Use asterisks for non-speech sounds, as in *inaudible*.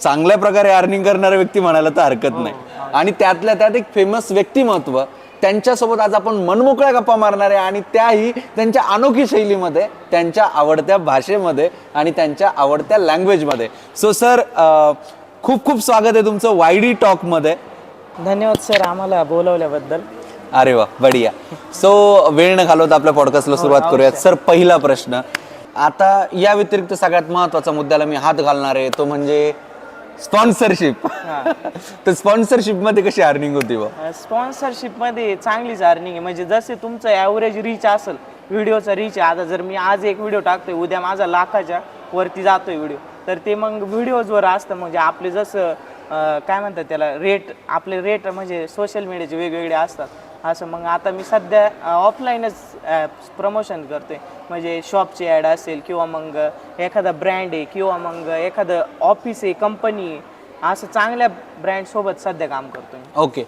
चांगल्या प्रकारे अर्निंग करणारा व्यक्ती म्हणायला तर हरकत नाही. आणि त्यातल्या त्यात एक फेमस व्यक्तिमत्व त्यांच्यासोबत आज आपण मनमोकळ्या गप्पा मारणार आहे आणि त्याही त्यांच्या अनोखी शैलीमध्ये त्यांच्या आवडत्या भाषेमध्ये आणि त्यांच्या आवडत्या लँग्वेजमध्ये सो सर खूप खूप स्वागत आहे तुमचं वायडी टॉकमध्ये धन्यवाद सर आम्हाला बोलवल्याबद्दल. अरे वा बढिया. सो वेळ न घालवत आपल्या पॉडकास्टला सुरुवात करूयात. सर पहिला प्रश्न. आता या व्यतिरिक्त सगळ्यात महत्त्वाचा मुद्द्याला मी हात घालणार आहे. तो म्हणजे स्पॉन्सरशिप *laughs* तर स्पॉन्सरशिपमध्ये कशी अर्निंग होती बा स्पॉन्सरशिपमध्ये चांगलीच अर्निंग आहे. म्हणजे जसे तुमचं ॲव्हरेज रीच असेल व्हिडिओचा रीच आहे. आता जर मी आज एक व्हिडिओ टाकतोय उद्या माझा लाखाच्या वरती जातोय व्हिडिओ तर ते मग व्हिडिओजवर असतं. म्हणजे आपले जसं काय म्हणतात त्याला रेट आपले रेट म्हणजे सोशल मीडियाचे वेगवेगळे असतात. असं मग आता मी सध्या ऑफलाईनच प्रमोशन करतोय. म्हणजे शॉपची ॲड असेल किंवा मग एखादा ब्रँड आहे किंवा मग एखादं ऑफिस आहे कंपनी आहे असं चांगल्या ब्रँडसोबत सध्या काम करतोय. ओके